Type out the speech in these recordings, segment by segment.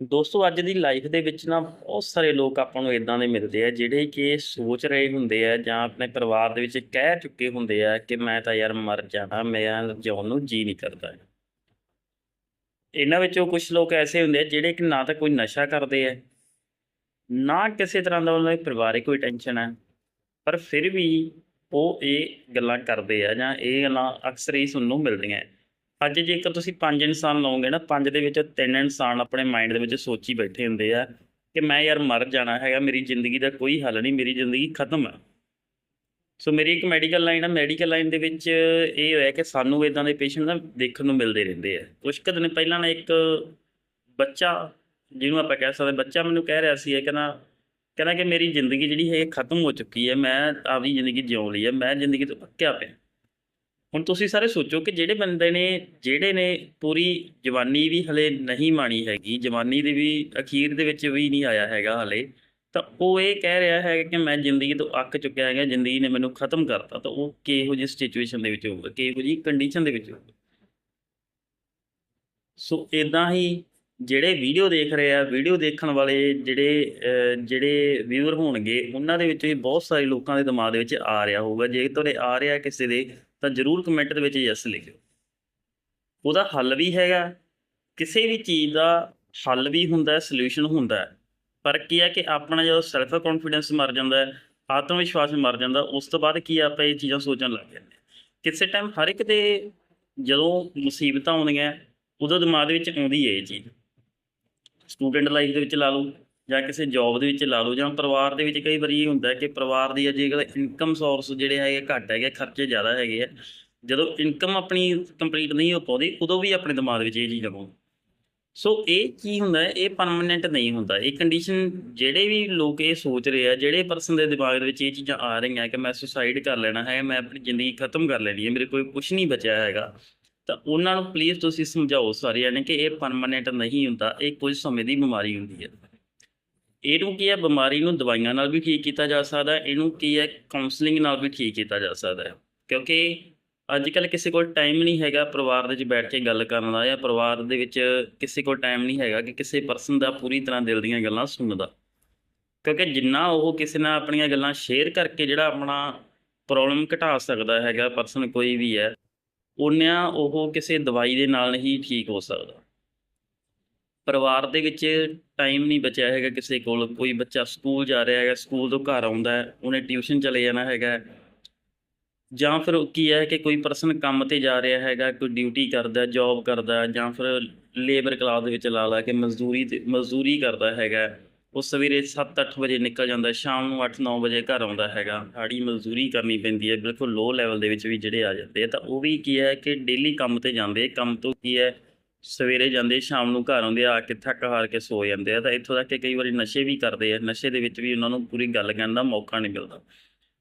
ਦੋਸਤੋ, ਅੱਜ ਦੀ ਲਾਈਫ ਦੇ ਵਿੱਚ ਨਾ ਬਹੁਤ ਸਾਰੇ ਲੋਕ ਆਪਾਂ ਨੂੰ ਇਦਾਂ ਦੇ ਮਿਲਦੇ ਆ, ਜਿਹੜੇ ਕਿ ਸੋਚ ਰਹੇ ਹੁੰਦੇ ਆ ਜਾਂ ਆਪਣੇ ਪਰਿਵਾਰ ਦੇ ਵਿੱਚ ਕਹਿ ਚੁੱਕੇ ਹੁੰਦੇ ਆ ਕਿ ਮੈਂ ਤਾਂ ਯਾਰ ਮਰ ਜਾਣਾ, ਮੈਂ ਜਿਉਣ ਨੂੰ ਜੀ ਨਹੀਂ ਕਰਦਾ ਇਹਨਾਂ ਵਿੱਚੋਂ ਕੁਝ ਲੋਕ ਐਸੇ ਹੁੰਦੇ ਆ, ਜਿਹੜੇ ਕਿ ਨਾ ਤਾਂ ਕੋਈ ਨਸ਼ਾ ਕਰਦੇ ਆ, ਨਾ ਕਿਸੇ ਤਰ੍ਹਾਂ ਦਾ ਉਹਨਾਂ ਦੇ ਪਰਿਵਾਰਿਕ ਕੋਈ ਟੈਨਸ਼ਨ ਹੈ ਪਰ ਫਿਰ ਵੀ ਉਹ ਇਹ ਗੱਲਾਂ ਕਰਦੇ ਆ ਜਾਂ ਇਹ ਗੱਲਾਂ ਅਕਸਰ ਹੀ ਸੁਣਨ ਨੂੰ ਮਿਲਦੀਆਂ ਹੈ। ਅੱਜ ਜੇਕਰ ਤੁਸੀਂ ਪੰਜ ਇਨਸਾਨ ਲਓਗੇ ਨਾ, ਪੰਜ ਦੇ ਵਿੱਚ ਤਿੰਨ ਇਨਸਾਨ ਆਪਣੇ ਮਾਈਂਡ ਦੇ ਵਿੱਚ ਸੋਚੀ ਬੈਠੇ ਹੁੰਦੇ ਆ ਕਿ ਮੈਂ ਯਾਰ ਮਰ ਜਾਣਾ ਹੈਗਾ, ਮੇਰੀ ਜ਼ਿੰਦਗੀ ਦਾ ਕੋਈ ਹੱਲ ਨਹੀਂ, ਮੇਰੀ ਜ਼ਿੰਦਗੀ ਖਤਮ ਆ। ਸੋ ਮੇਰੀ ਇੱਕ ਮੈਡੀਕਲ ਲਾਈਨ ਆ ਮੈਡੀਕਲ ਲਾਈਨ ਦੇ ਵਿੱਚ ਇਹ ਹੋਇਆ ਕਿ ਸਾਨੂੰ ਇਦਾਂ ਦੇ ਪੇਸ਼ੈਂਟ ਨਾ ਦੇਖਣ ਨੂੰ ਮਿਲਦੇ ਰਹਿੰਦੇ ਆ। ਕੁਝ ਕੁ ਦਿਨ ਪਹਿਲਾਂ ਨਾ ਇੱਕ ਬੱਚਾ, ਜਿਹਨੂੰ ਆਪਾਂ ਕਹਿ ਸਕਦੇ, ਬੱਚਾ ਮੈਨੂੰ ਕਹਿ ਰਿਹਾ ਸੀ, ਇਹ ਕਹਿੰਦਾ ਕਹਿੰਦਾ ਕਿ ਮੇਰੀ ਜ਼ਿੰਦਗੀ ਜਿਹੜੀ ਹੈ ਖਤਮ ਹੋ ਚੁੱਕੀ ਹੈ, ਮੈਂ ਆਪਦੀ ਜ਼ਿੰਦਗੀ ਜਿਉਂ ਲਈ ਹੈ, ਮੈਂ ਜ਼ਿੰਦਗੀ ਤੋਂ ਅੱਕਿਆ ਪਿਆ। ਹੁਣ ਤੁਸੀਂ ਸਾਰੇ ਸੋਚੋ ਕਿ ਜਿਹੜੇ ਬੰਦੇ ਨੇ, ਜਿਹੜੇ ਨੇ ਪੂਰੀ ਜਵਾਨੀ ਵੀ ਹਲੇ ਨਹੀਂ ਮਾਣੀ ਹੈਗੀ, ਜਵਾਨੀ ਦੇ ਵੀ, ਅਖੀਰ ਦੇ ਵਿੱਚ ਵੀ ਨਹੀਂ ਆਇਆ ਹੈਗਾ ਹਲੇ, ਤਾਂ ਉਹ ਇਹ ਕਹਿ ਰਿਹਾ ਹੈ ਕਿ ਮੈਂ ਜ਼ਿੰਦਗੀ ਤੋਂ ਅੱਕ ਚੁੱਕਿਆ ਹੈਗਾ, ਜ਼ਿੰਦਗੀ ਨੇ ਮੈਨੂੰ ਖਤਮ ਕਰਤਾ, ਤਾਂ ਉਹ ਕਿਹੋ ਜਿਹੀ ਸਿਚੁਏਸ਼ਨ ਦੇ ਵਿੱਚ ਹੋਊਗਾ, ਕਿਹੋ ਜਿਹੀ ਕੰਡੀਸ਼ਨ ਦੇ ਵਿੱਚ ਹੋਊਗਾ? ਸੋ ਇਦਾਂ ਹੀ ਜਿਹੜੇ ਵੀਡੀਓ ਦੇਖ ਰਹੇ ਆ ਵੀਡੀਓ ਦੇਖਣ ਵਾਲੇ ਜਿਹੜੇ ਜਿਹੜੇ ਵਿਊਅਰ ਹੋਣਗੇ, ਉਹਨਾਂ ਦੇ ਵਿੱਚ ਵੀ ਬਹੁਤ ਸਾਰੇ ਲੋਕਾਂ ਦੇ ਦਿਮਾਗ ਦੇ ਵਿੱਚ ਆ ਰਿਹਾ ਹੋਊਗਾ, ਜੇ ਤੁਹਾਡੇ ਆ ਰਿਹਾ ਕਿਸੇ ਦੇ ਤਾਂ ਜਰੂਰ ਕਮੈਂਟ ਦੇ ਵਿੱਚ ਯੈਸ ਲਿਖਿਓ। ਉਹਦਾ ਹੱਲ ਵੀ ਹੈਗਾ। ਕਿਸੇ ਵੀ ਚੀਜ਼ ਦਾ ਹੱਲ ਵੀ ਹੁੰਦਾ ਸੋਲੂਸ਼ਨ ਹੁੰਦਾ ਪਰ ਕੀ ਹੈ ਕਿ ਆਪਣਾ ਜਦੋਂ ਸੈਲਫ ਕੌਨਫੀਡੈਂਸ ਮਰ ਜਾਂਦਾ ਹੈ ਆਤਮ ਵਿਸ਼ਵਾਸ ਮਰ ਜਾਂਦਾ, ਉਸ ਤੋਂ ਬਾਅਦ ਕੀ ਆਪਾਂ ਇਹ ਚੀਜ਼ਾਂ ਸੋਚਣ ਲੱਗ ਜਾਂਦੇ ਹਾਂ। ਕਿਸੇ ਟਾਈਮ ਹਰ ਇੱਕ ਦੇ ਜਦੋਂ ਮੁਸੀਬਤਾਂ ਆਉਂਦੀਆਂ, ਉਦੋਂ ਦਿਮਾਗ ਦੇ ਵਿੱਚ ਆਉਂਦੀ ਹੈ ਇਹ ਚੀਜ਼। ਸਟੂਡੈਂਟ ਲਾਈਫ ਦੇ ਵਿੱਚ ਲਾ ਲਓ। ਜਾਂ ਕਿਸੇ ਜੌਬ ਦੇ ਵਿੱਚ ਲਾ ਲਓ, ਜਾਂ ਪਰਿਵਾਰ ਦੇ ਵਿੱਚ ਕਈ ਵਾਰੀ ਇਹ ਹੁੰਦਾ ਕਿ ਪਰਿਵਾਰ ਦੀ ਜੇਕਰ ਇਨਕਮ ਸੋਰਸ ਜਿਹੜੇ ਹੈਗੇ ਘੱਟ ਹੈਗੇ ਖਰਚੇ ਜ਼ਿਆਦਾ ਹੈਗੇ ਆ। ਜਦੋਂ ਇਨਕਮ ਆਪਣੀ ਕੰਪਲੀਟ ਨਹੀਂ ਹੋ ਪਾਉਂਦੀ, ਉਦੋਂ ਵੀ ਆਪਣੇ ਦਿਮਾਗ ਵਿੱਚ ਇਹ ਚੀਜ਼ ਆਉਂਦੀ ਸੋ ਇਹ ਕੀ ਹੁੰਦਾ ਹੈ? ਇਹ ਪਰਮਨੈਂਟ ਨਹੀਂ ਹੁੰਦਾ। ਇਹ ਕੰਡੀਸ਼ਨ ਜਿਹੜੇ ਵੀ ਲੋਕ ਇਹ ਸੋਚ ਰਹੇ ਆ, ਜਿਹੜੇ ਪਰਸਨ ਦੇ ਦਿਮਾਗ ਦੇ ਵਿੱਚ ਇਹ ਚੀਜ਼ਾਂ ਆ ਰਹੀਆਂ ਕਿ ਮੈਂ ਸੁਸਾਈਡ ਕਰ ਲੈਣਾ ਹੈ, ਮੈਂ ਆਪਣੀ ਜ਼ਿੰਦਗੀ ਖਤਮ ਕਰ ਲੈਣੀ ਹੈ, ਮੇਰੇ ਕੋਲ ਕੁਝ ਨਹੀਂ ਬਚਿਆ ਹੈਗਾ, ਤਾਂ ਉਹਨਾਂ ਨੂੰ ਪਲੀਜ਼ ਤੁਸੀਂ ਸਮਝਾਓ ਸਾਰਿਆਂ ਨੇ ਕਿ ਇਹ ਪਰਮਨੈਂਟ ਨਹੀਂ ਹੁੰਦਾ। ਇਹ ਕੁਝ ਸਮੇਂ ਦੀ ਬਿਮਾਰੀ ਹੁੰਦੀ ਹੈ। ਇਹਨੂੰ ਕੀ ਹੈ? ਬਿਮਾਰੀ ਨੂੰ ਦਵਾਈਆਂ ਨਾਲ ਵੀ ਠੀਕ ਕੀਤਾ ਜਾ ਸਕਦਾ ਹੈ। ਇਹਨੂੰ ਕੀ ਹੈ? ਕਾਉਂਸਲਿੰਗ ਨਾਲ ਵੀ ਠੀਕ ਕੀਤਾ ਜਾ ਸਕਦਾ ਹੈ। ਕਿਉਂਕਿ ਅੱਜ ਕੱਲ ਕਿਸੇ ਕੋਲ ਟਾਈਮ ਨਹੀਂ ਹੈਗਾ ਪਰਿਵਾਰ ਦੇ ਵਿੱਚ ਬੈਠ ਕੇ ਗੱਲ ਕਰਨ ਦਾ ਜਾਂ ਪਰਿਵਾਰ ਦੇ ਵਿੱਚ ਕਿਸੇ ਕੋਲ ਟਾਈਮ ਨਹੀਂ ਹੈਗਾ ਕਿ ਕਿਸੇ ਪਰਸਨ ਦਾ ਪੂਰੀ ਤਰ੍ਹਾਂ ਦਿਲ ਦੀਆਂ ਗੱਲਾਂ ਸੁਣਦਾ ਕਿਉਂਕਿ ਜਿੰਨਾ ਉਹ ਕਿਸੇ ਨਾਲ ਆਪਣੀਆਂ ਗੱਲਾਂ ਸ਼ੇਅਰ ਕਰਕੇ ਜਿਹੜਾ ਆਪਣਾ ਪ੍ਰੋਬਲਮ ਘਟਾ ਸਕਦਾ ਹੈਗਾ ਪਰਸਨ ਕੋਈ ਵੀ ਹੈ ਉਨਿਆਂ ਉਹ ਕਿਸੇ ਦਵਾਈ ਦੇ ਨਾਲ ਨਹੀਂ ਠੀਕ ਹੋ ਸਕਦਾ। ਪਰਿਵਾਰ ਦੇ ਵਿੱਚ ਟਾਈਮ ਨਹੀਂ ਬਚਿਆ ਹੈਗਾ ਕਿਸੇ ਕੋਲ। ਕੋਈ ਬੱਚਾ ਸਕੂਲ ਜਾ ਰਿਹਾ ਹੈਗਾ ਸਕੂਲ ਤੋਂ ਘਰ ਆਉਂਦਾ ਉਹਨੇ ਟਿਊਸ਼ਨ ਚਲੇ ਜਾਣਾ ਹੈਗਾ ਜਾਂ ਫਿਰ ਕੀ ਹੈ ਕਿ ਕੋਈ ਪਰਸਨ ਕੰਮ ਤੇ ਜਾ ਰਿਹਾ ਹੈਗਾ, ਕੋਈ ਡਿਊਟੀ ਕਰਦਾ ਜੌਬ ਕਰਦਾ ਜਾਂ ਫਿਰ ਲੇਬਰ ਕਲਾਸ ਦੇ ਵਿੱਚ ਲਾ ਲਾ ਕੇ ਮਜ਼ਦੂਰੀ ਤੇ, ਮਜ਼ਦੂਰੀ ਕਰਦਾ ਹੈਗਾ ਉਹ ਸਵੇਰੇ 7-8 ਵਜੇ ਨਿਕਲ ਜਾਂਦਾ, ਸ਼ਾਮ ਨੂੰ 8-9 ਵਜੇ ਘਰ ਆਉਂਦਾ ਹੈਗਾ। ਹਾੜੀ ਮਜ਼ਦੂਰੀ ਕਰਨੀ ਪੈਂਦੀ ਹੈ, ਬਿਲਕੁਲ ਲੋ ਲੈਵਲ ਦੇ ਵਿੱਚ ਵੀ ਜਿਹੜੇ ਆ ਜਾਂਦੇ ਆ। ਤਾਂ ਉਹ ਵੀ ਕੀ ਹੈ ਕਿ ਡੇਲੀ ਕੰਮ ਤੇ ਜਾਂਦੇ ਕੰਮ ਤੋਂ ਕੀ ਹੈ ਸਵੇਰੇ ਜਾਂਦੇ, ਸ਼ਾਮ ਨੂੰ ਘਰ ਆਉਂਦੇ, ਆ ਕੇ ਥੱਕ ਹਾਰ ਕੇ ਸੋ ਜਾਂਦੇ ਆ। ਤਾਂ ਇੱਥੋਂ ਤੱਕ ਕਿ ਕਈ ਵਾਰੀ ਨਸ਼ੇ ਵੀ ਕਰਦੇ ਆ। ਨਸ਼ੇ ਦੇ ਵਿੱਚ ਵੀ ਉਹਨਾਂ ਨੂੰ ਪੂਰੀ ਗੱਲ ਕਰਨ ਦਾ ਮੌਕਾ ਨਹੀਂ ਮਿਲਦਾ।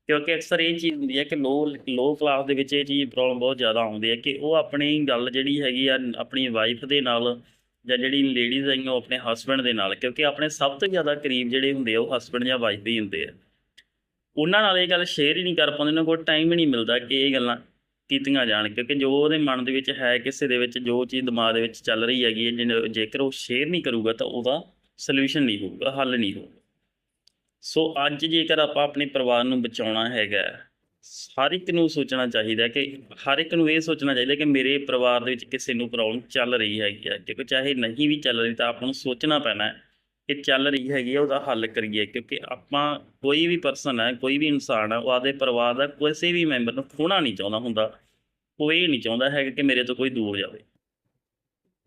ਕਿਉਂਕਿ ਅਕਸਰ ਇਹ ਚੀਜ਼ ਹੁੰਦੀ ਹੈ ਕਿ ਲੋ ਲੋ ਕਲਾਸ ਦੇ ਵਿੱਚ ਇਹ ਚੀਜ਼ ਪ੍ਰੋਬਲਮ ਬਹੁਤ ਜ਼ਿਆਦਾ ਆਉਂਦੀ ਹੈ ਕਿ ਉਹ ਆਪਣੀ ਗੱਲ ਜਿਹੜੀ ਹੈਗੀ ਆ, ਆਪਣੀ ਵਾਈਫ ਦੇ ਨਾਲ ਜਾਂ ਜਿਹੜੀ ਲੇਡੀਜ਼ ਹੈਗੀਆਂ ਉਹ ਆਪਣੇ ਹਸਬੰਡ ਦੇ ਨਾਲ। ਕਿਉਂਕਿ ਆਪਣੇ ਸਭ ਤੋਂ ਜ਼ਿਆਦਾ ਕਰੀਬ ਜਿਹੜੇ ਹੁੰਦੇ ਆ, ਉਹ ਹਸਬੰਡ ਜਾਂ ਵਾਈਫ ਹੀ ਹੁੰਦੇ ਆ। ਉਹਨਾਂ ਨਾਲ ਇਹ ਗੱਲ ਸ਼ੇਅਰ ਹੀ ਨਹੀਂ ਕਰ ਪਾਉਂਦੇ, ਉਹਨਾਂ ਕੋਲ ਟਾਈਮ ਹੀ ਨਹੀਂ ਮਿਲਦਾ ਕਿ ਇਹ ਗੱਲਾਂ ਕੀਤੀਆਂ ਜਾਣ, ਕਿਉਂਕਿ ਜੋ ਉਹਦੇ ਮਨ ਦੇ ਵਿੱਚ ਹੈ, ਕਿਸੇ ਦੇ ਵਿੱਚ ਜੋ ਚੀਜ਼ ਦਿਮਾਗ ਦੇ ਵਿੱਚ ਚੱਲ ਰਹੀ ਹੈਗੀ ਹੈ ਜਿਹਨੇ- ਜੇਕਰ ਉਹ ਸ਼ੇਅਰ ਨਹੀਂ ਕਰੂਗਾ ਤਾਂ ਉਹਦਾ ਸੋਲੂਸ਼ਨ ਨਹੀਂ ਹੋਊਗਾ, ਹੱਲ ਨਹੀਂ ਹੋਊਗਾ। ਸੋ ਅੱਜ ਜੇਕਰ ਆਪਾਂ ਆਪਣੇ ਪਰਿਵਾਰ ਨੂੰ ਬਚਾਉਣਾ ਹੈਗਾ, ਹਰ ਇੱਕ ਨੂੰ ਸੋਚਣਾ ਚਾਹੀਦਾ ਕਿ, ਹਰ ਇੱਕ ਨੂੰ ਇਹ ਸੋਚਣਾ ਚਾਹੀਦਾ ਕਿ ਮੇਰੇ ਪਰਿਵਾਰ ਦੇ ਵਿੱਚ ਕਿਸੇ ਨੂੰ ਪ੍ਰੋਬਲਮ ਚੱਲ ਰਹੀ ਹੈਗੀ ਹੈ, ਕਿਉਂਕਿ ਚਾਹੇ ਨਹੀਂ ਵੀ ਚੱਲ ਰਹੀ ਤਾਂ ਆਪਾਂ ਨੂੰ ਸੋਚਣਾ ਪੈਣਾ ਹੈ। ਕਿ ਚੱਲ ਰਹੀ ਹੈਗੀ ਹੈ ਉਹਦਾ ਹੱਲ ਕਰੀਏ, ਕਿਉਂਕਿ ਆਪਾਂ ਕੋਈ ਵੀ ਪਰਸਨ ਹੈ, ਕੋਈ ਵੀ ਇਨਸਾਨ ਹੈ, ਉਹ ਆਪਦੇ ਪਰਿਵਾਰ ਦਾ ਕਿਸੇ ਵੀ ਮੈਂਬਰ ਨੂੰ ਖੋਣਾ ਨਹੀਂ ਚਾਹੁੰਦਾ ਹੁੰਦਾ। ਉਹ ਇਹ ਨਹੀਂ ਚਾਹੁੰਦਾ ਹੈਗਾ ਕਿ ਮੇਰੇ ਤੋਂ ਕੋਈ ਦੂਰ ਜਾਵੇ।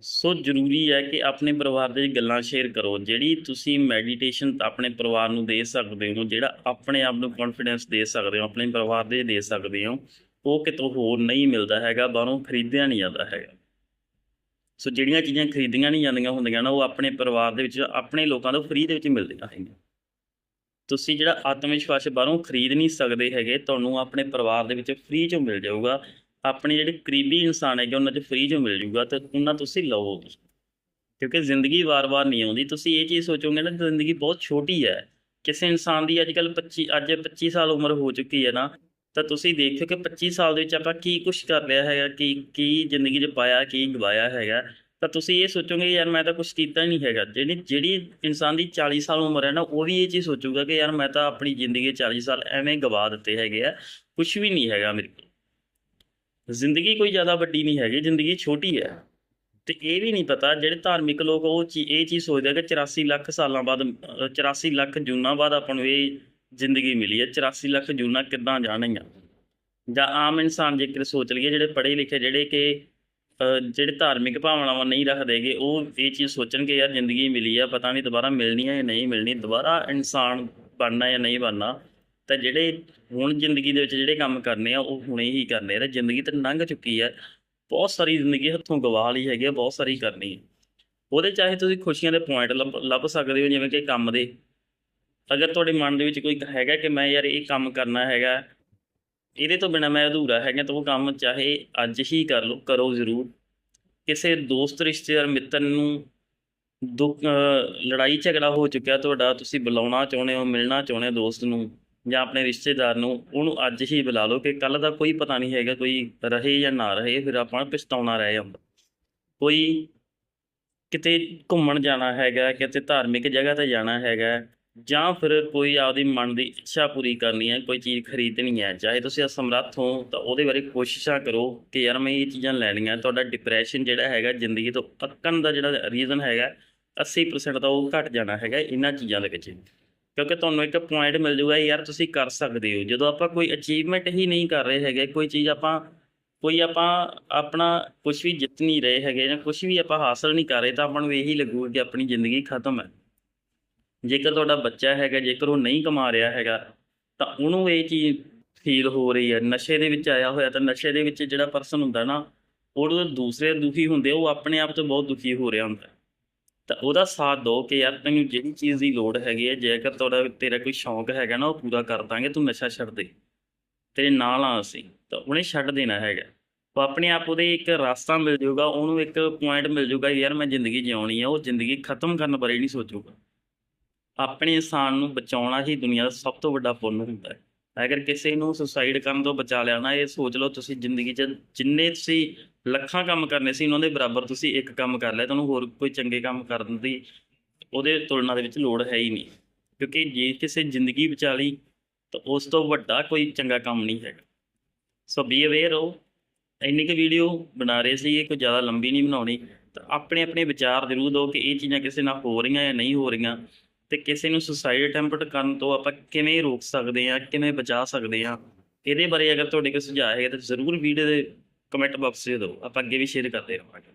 ਸੋ ਜ਼ਰੂਰੀ ਹੈ ਕਿ ਆਪਣੇ ਪਰਿਵਾਰ ਦੇ ਗੱਲਾਂ ਸ਼ੇਅਰ ਕਰੋ, ਜਿਹੜੀ ਤੁਸੀਂ ਮੈਡੀਟੇਸ਼ਨ ਆਪਣੇ ਪਰਿਵਾਰ ਨੂੰ ਦੇ ਸਕਦੇ ਹੋ, ਜਿਹੜਾ ਆਪਣੇ ਆਪ ਨੂੰ ਕੌਨਫੀਡੈਂਸ ਦੇ ਸਕਦੇ ਹੋ, ਆਪਣੇ ਪਰਿਵਾਰ ਦੇ ਦੇ ਸਕਦੇ ਹੋ, ਉਹ ਕਿਤੋਂ ਹੋਰ ਨਹੀਂ ਮਿਲਦਾ ਹੈਗਾ, ਬਾਹਰੋਂ ਖਰੀਦਿਆ ਨਹੀਂ ਜਾਂਦਾ ਹੈਗਾ। ਸੋ ਜਿਹੜੀਆਂ ਚੀਜ਼ਾਂ ਖਰੀਦੀਆਂ ਨਹੀਂ ਜਾਂਦੀਆਂ ਹੁੰਦੀਆਂ ਨਾ, ਉਹ ਆਪਣੇ ਪਰਿਵਾਰ ਦੇ ਵਿੱਚ, ਆਪਣੇ ਲੋਕਾਂ ਤੋਂ ਫ੍ਰੀ ਦੇ ਵਿੱਚ ਮਿਲਦੀਆਂ ਹੈਗੀਆਂ। ਤੁਸੀਂ ਜਿਹੜਾ ਆਤਮ ਵਿਸ਼ਵਾਸ ਬਾਹਰੋਂ ਖਰੀਦ ਨਹੀਂ ਸਕਦੇ ਹੈਗੇ, ਤੁਹਾਨੂੰ ਆਪਣੇ ਪਰਿਵਾਰ ਦੇ ਵਿੱਚ ਫ੍ਰੀ ਚੋਂ ਮਿਲ ਜਾਊਗਾ। ਆਪਣੇ ਜਿਹੜੇ ਕਰੀਬੀ ਇਨਸਾਨ ਹੈਗੇ, ਉਹਨਾਂ 'ਚ ਫ੍ਰੀ ਚੋਂ ਮਿਲ ਜਾਊਗਾ ਤੇ ਉਹਨਾਂ ਤੁਸੀਂ ਲਵੋ। ਕਿਉਂਕਿ ਜ਼ਿੰਦਗੀ ਵਾਰ-ਵਾਰ ਨਹੀਂ ਆਉਂਦੀ। ਤੁਸੀਂ ਇਹ ਚੀਜ਼ ਸੋਚੋਗੇ ਨਾ, ਜ਼ਿੰਦਗੀ ਬਹੁਤ ਛੋਟੀ ਹੈ। ਕਿਸੇ ਇਨਸਾਨ ਦੀ ਅੱਜ ਕੱਲ 25 ਅੱਜ 25 ਸਾਲ ਉਮਰ ਹੋ ਚੁੱਕੀ ਹੈ ਨਾ ਤਾਂ ਤੁਸੀਂ ਦੇਖਿਓ ਕਿ 25 ਸਾਲ ਦੇ ਵਿੱਚ ਆਪਾਂ ਕੀ ਕੁਝ ਕਰ ਲਿਆ ਹੈਗਾ ਕੀ ਕੀ ਜ਼ਿੰਦਗੀ 'ਚ ਪਾਇਆ ਕੀ ਗਵਾਇਆ ਹੈਗਾ। ਤਾਂ ਤੁਸੀਂ ਇਹ ਸੋਚੋਗੇ ਯਾਰ ਮੈਂ ਤਾਂ ਕੁਝ ਕੀਤਾ ਹੀ ਨਹੀਂ ਹੈਗਾ। ਜਿਹੜੀ ਜਿਹੜੀ ਇਨਸਾਨ ਦੀ 40 ਸਾਲ ਉਮਰ ਹੈ ਨਾ ਉਹ ਵੀ ਇਹ ਚੀਜ਼ ਸੋਚੂਗਾ ਕਿ ਯਾਰ ਮੈਂ ਤਾਂ ਆਪਣੀ ਜ਼ਿੰਦਗੀ 40 ਸਾਲ ਐਵੇਂ ਗਵਾ ਦਿੱਤੇ ਹੈਗੇ ਆ। ਕੁਝ ਵੀ ਨਹੀਂ ਹੈਗਾ ਮੇਰੇ ਕੋਲ। ਜ਼ਿੰਦਗੀ ਕੋਈ ਜ਼ਿਆਦਾ ਵੱਡੀ ਨਹੀਂ ਹੈਗੀ ਜ਼ਿੰਦਗੀ ਛੋਟੀ ਹੈ। ਤੇ ਇਹ ਵੀ ਨਹੀਂ ਪਤਾ ਜਿਹੜੇ ਧਾਰਮਿਕ ਲੋਕ ਉਹ ਚੀ ਇਹ ਚੀਜ਼ ਸੋਚਦੇ ਆ ਕਿ 84 ਲੱਖ ਸਾਲਾਂ ਬਾਅਦ ਅ, 84 ਲੱਖ ਜੂਨਾਂ ਬਾਅਦ ਆਪਾਂ ਨੂੰ ਇਹ ਜ਼ਿੰਦਗੀ ਮਿਲੀ ਹੈ। 84 ਲੱਖ ਜੂਨਾ ਕਿੱਦਾਂ ਜਾਣਗੀਆਂ? ਜਾਂ ਆਮ ਇਨਸਾਨ ਜੇਕਰ ਸੋਚ ਲਈਏ, ਜਿਹੜੇ ਪੜ੍ਹੇ ਲਿਖੇ, ਜਿਹੜੇ ਕਿ ਜਿਹੜੇ ਧਾਰਮਿਕ ਭਾਵਨਾਵਾਂ ਨਹੀਂ ਰੱਖਦੇਗੇ ਉਹ ਇਹ ਚੀਜ਼ ਸੋਚਣਗੇ, ਯਾਰ, ਜ਼ਿੰਦਗੀ ਮਿਲੀ ਆ, ਪਤਾ ਨਹੀਂ ਦੁਬਾਰਾ ਮਿਲਣੀ ਹੈ ਜਾਂ ਨਹੀਂ ਮਿਲਣੀ। ਦੁਬਾਰਾ ਇਨਸਾਨ ਬਣਨਾ ਜਾਂ ਨਹੀਂ ਬਣਨਾ, ਤਾਂ ਜਿਹੜੇ ਹੁਣ ਜ਼ਿੰਦਗੀ ਦੇ ਵਿੱਚ ਜਿਹੜੇ ਕੰਮ ਕਰਨੇ ਆ, ਉਹ ਹੁਣੇ ਹੀ ਕਰਨੇ ਆ। ਜ਼ਿੰਦਗੀ ਤਾਂ ਲੰਘ ਚੁੱਕੀ ਹੈ ਬਹੁਤ ਸਾਰੀ ਜ਼ਿੰਦਗੀ ਹੱਥੋਂ ਗਵਾ ਲਈ ਹੈਗੀ ਆ, ਬਹੁਤ ਸਾਰੀ ਕਰਨੀ ਹੈ ਉਹਦੇ ਚਾਹੇ ਤੁਸੀਂ ਖੁਸ਼ੀਆਂ ਦੇ ਪੁਆਇੰਟ ਲੱਭ ਲੱਭ ਸਕਦੇ ਹੋ, ਜਿਵੇਂ ਕਿ ਕੰਮ ਦੇ। ਅਗਰ ਤੁਹਾਡੇ ਮਨ ਦੇ ਵਿੱਚ ਕੋਈ ਹੈਗਾ ਕਿ ਮੈਂ ਯਾਰ ਇਹ ਕੰਮ ਕਰਨਾ ਹੈਗਾ, ਇਹਦੇ ਤੋਂ ਬਿਨਾ ਮੈਂ ਅਧੂਰਾ ਹੈਗਾ ਤਾਂ ਉਹ ਕੰਮ ਚਾਹੇ ਅੱਜ ਹੀ ਕਰ ਲਓ, ਕਰੋ ਜ਼ਰੂਰ। ਕਿਸੇ ਦੋਸਤ, ਰਿਸ਼ਤੇਦਾਰ, ਮਿੱਤਰ ਨੂੰ ਦੁੱਖ ਲੜਾਈ ਝਗੜਾ ਹੋ ਚੁੱਕਿਆ ਤੁਹਾਡਾ, ਤੁਸੀਂ ਬੁਲਾਉਣਾ ਚਾਹੁੰਦੇ ਹੋ, ਮਿਲਣਾ ਚਾਹੁੰਦੇ ਹੋ ਦੋਸਤ ਨੂੰ ਜਾਂ ਆਪਣੇ ਰਿਸ਼ਤੇਦਾਰ ਨੂੰ, ਉਹਨੂੰ ਅੱਜ ਹੀ ਬੁਲਾ ਲਓ ਕਿ ਕੱਲ ਦਾ ਕੋਈ ਪਤਾ ਨਹੀਂ ਹੈਗਾ ਕੋਈ ਰਹੇ ਜਾਂ ਨਾ ਰਹੇ, ਫਿਰ ਆਪਾਂ ਪਛਤਾਉਣਾ ਰਹਿ ਜਾਂਦਾ। ਕੋਈ ਕਿਤੇ ਘੁੰਮਣ ਜਾਣਾ ਹੈਗਾ, ਕਿਤੇ ਧਾਰਮਿਕ ਜਗ੍ਹਾ ਤੇ ਜਾਣਾ ਹੈਗਾ ਜਾਂ ਫਿਰ ਕੋਈ ਆਪਦੀ ਮਨ ਦੀ ਇੱਛਾ ਪੂਰੀ ਕਰਨੀ ਹੈ, ਕੋਈ ਚੀਜ਼ ਖਰੀਦਣੀ ਹੈ, ਚਾਹੇ ਤੁਸੀਂ ਅਸਮਰੱਥ ਹੋ, ਤਾਂ ਉਹਦੇ ਬਾਰੇ ਕੋਸ਼ਿਸ਼ਾਂ ਕਰੋ ਕਿ ਯਾਰ ਮੈਂ ਇਹ ਚੀਜ਼ਾਂ ਲੈਣੀਆਂ, ਤੁਹਾਡਾ ਡਿਪਰੈਸ਼ਨ ਜਿਹੜਾ ਹੈਗਾ ਜ਼ਿੰਦਗੀ ਤੋਂ ਅੱਕਣ ਦਾ ਜਿਹੜਾ ਰੀਜ਼ਨ ਹੈਗਾ 80% ਤਾਂ ਉਹ ਘਟ ਜਾਣਾ ਹੈਗਾ ਇਹਨਾਂ ਚੀਜ਼ਾਂ ਦੇ ਵਿੱਚ। ਕਿਉਂਕਿ ਤੁਹਾਨੂੰ ਇੱਕ ਪੁਆਇੰਟ ਮਿਲ ਜੂਗਾ, ਯਾਰ ਤੁਸੀਂ ਕਰ ਸਕਦੇ ਹੋ। ਜਦੋਂ ਆਪਾਂ ਕੋਈ ਅਚੀਵਮੈਂਟ ਹੀ ਨਹੀਂ ਕਰ ਰਹੇ ਹੈਗੇ, ਕੋਈ ਚੀਜ਼ ਆਪਾਂ, ਕੋਈ ਆਪਾਂ ਆਪਣਾ ਕੁਝ ਵੀ ਜਿੱਤ ਨਹੀਂ ਰਹੇ ਹੈਗੇ ਜਾਂ ਕੁਝ ਵੀ ਆਪਾਂ ਹਾਸਲ ਨਹੀਂ ਕਰ ਰਹੇ, ਤਾਂ ਆਪਾਂ ਨੂੰ ਇਹੀ ਲੱਗੂਗਾ ਕਿ ਆਪਣੀ ਜ਼ਿੰਦਗੀ ਖਤਮ ਹੈ। ਜੇਕਰ ਤੁਹਾਡਾ ਬੱਚਾ ਹੈਗਾ, ਜੇਕਰ ਉਹ ਨਹੀਂ ਕਮਾ ਰਿਹਾ ਹੈਗਾ, ਤਾਂ ਉਹਨੂੰ ਇਹ ਚੀਜ਼ ਫੀਲ ਹੋ ਰਹੀ ਹੈ। ਨਸ਼ੇ ਦੇ ਵਿੱਚ ਆਇਆ ਹੋਇਆ ਤਾਂ ਨਸ਼ੇ ਦੇ ਵਿੱਚ ਜਿਹੜਾ ਪਰਸਨ ਹੁੰਦਾ ਨਾ, ਉਹ ਦੂਸਰੇ ਦੁਖੀ ਹੁੰਦੇ, ਉਹ ਆਪਣੇ ਆਪ ਤੋਂ ਬਹੁਤ ਦੁਖੀ ਹੋ ਰਿਹਾ ਹੁੰਦਾ। ਤਾਂ ਉਹਦਾ ਸਾਥ ਦਿਓ ਕਿ ਯਾਰ ਤੈਨੂੰ ਜਿਹੜੀ ਚੀਜ਼ ਦੀ ਲੋੜ ਹੈਗੀ ਹੈ, ਜੇਕਰ ਤੁਹਾਡਾ ਤੇਰਾ ਕੋਈ ਸ਼ੌਂਕ ਹੈਗਾ ਨਾ, ਉਹ ਪੂਰਾ ਕਰ ਦਾਂਗੇ, ਤੂੰ ਨਸ਼ਾ ਛੱਡ ਦੇ। ਤੇਰੇ ਨਾਲ ਆ ਅਸੀਂ, ਤਾਂ ਉਹਨੇ ਛੱਡ ਦੇਣਾ ਹੈਗਾ। ਉਹ ਆਪਣੇ ਆਪ ਉਹਦੇ ਇੱਕ ਰਸਤਾ ਮਿਲ ਜਾਊਗਾ, ਉਹਨੂੰ ਇੱਕ ਪੁਆਇੰਟ ਮਿਲ ਜਾਊਗਾ, ਯਾਰ ਮੈਂ ਜ਼ਿੰਦਗੀ ਜਿਉਣੀ ਆ, ਉਹ ਜ਼ਿੰਦਗੀ ਖਤਮ ਕਰਨ ਬਾਰੇ ਨਹੀਂ ਸੋਚੂਗਾ। ਆਪਣੇ ਇਨਸਾਨ ਨੂੰ ਬਚਾਉਣਾ ਹੀ ਦੁਨੀਆ ਦਾ ਸਭ ਤੋਂ ਵੱਡਾ ਪੁੰਨ ਹੁੰਦਾ ਹੈ। ਅਗਰ ਕਿਸੇ ਨੂੰ ਸੁਸਾਈਡ ਕਰਨ ਤੋਂ ਬਚਾ ਲਿਆ ਨਾ, ਇਹ ਸੋਚ ਲਓ ਤੁਸੀਂ ਜ਼ਿੰਦਗੀ 'ਚ ਜਿੰਨੇ ਤੁਸੀਂ ਲੱਖਾਂ ਕੰਮ ਕਰਨੇ ਸੀ, ਉਹਨਾਂ ਦੇ ਬਰਾਬਰ ਤੁਸੀਂ ਇੱਕ ਕੰਮ ਕਰ ਲਿਆ, ਤੁਹਾਨੂੰ ਹੋਰ ਕੋਈ ਚੰਗੇ ਕੰਮ ਕਰਨ ਦੀ ਉਹਦੇ ਤੁਲਨਾ ਦੇ ਵਿੱਚ ਲੋੜ ਹੈ ਹੀ ਨਹੀਂ। ਕਿਉਂਕਿ ਜੇ ਕਿਸੇ ਜ਼ਿੰਦਗੀ ਬਚਾ ਲਈ, ਤਾਂ ਉਸ ਤੋਂ ਵੱਡਾ ਕੋਈ ਚੰਗਾ ਕੰਮ ਨਹੀਂ ਹੈਗਾ। ਸੋ ਬੀ ਅਵੇਅਰ ਹੋ ਇੰਨੀ ਕੁ ਵੀਡੀਓ ਬਣਾ ਰਹੇ ਸੀ, ਇਹ ਕੋਈ ਜ਼ਿਆਦਾ ਲੰਬੀ ਨਹੀਂ ਬਣਾਉਣੀ। ਤਾਂ ਆਪਣੇ ਆਪਣੇ ਵਿਚਾਰ ਜ਼ਰੂਰ ਦਿਓ ਕਿ ਇਹ ਚੀਜ਼ਾਂ ਕਿਸੇ ਨਾਲ ਹੋ ਰਹੀਆਂ ਜਾਂ ਨਹੀਂ ਹੋ ਰਹੀਆਂ। ਤੇ ਕਿਸੇ ਨੂੰ ਸੁਸਾਈਡ ਅਟੈਂਪਟ ਕਰਨ ਤੋਂ ਆਪਾਂ ਕਿਵੇਂ ਰੋਕ ਸਕਦੇ ਹਾਂ, ਕਿਵੇਂ ਬਚਾ ਸਕਦੇ ਹਾਂ, ਇਹਦੇ ਬਾਰੇ ਅਗਰ ਤੁਹਾਡੇ ਕੋਈ ਸੁਝਾਅ ਹੈ ਤਾਂ ਜ਼ਰੂਰ ਵੀਡੀਓ ਦੇ ਕਮੈਂਟ ਬਾਕਸ 'ਚ ਦਿਓ, ਆਪਾਂ ਅੱਗੇ ਵੀ ਸ਼ੇਅਰ ਕਰਦੇ ਰਹਾਂਗੇ।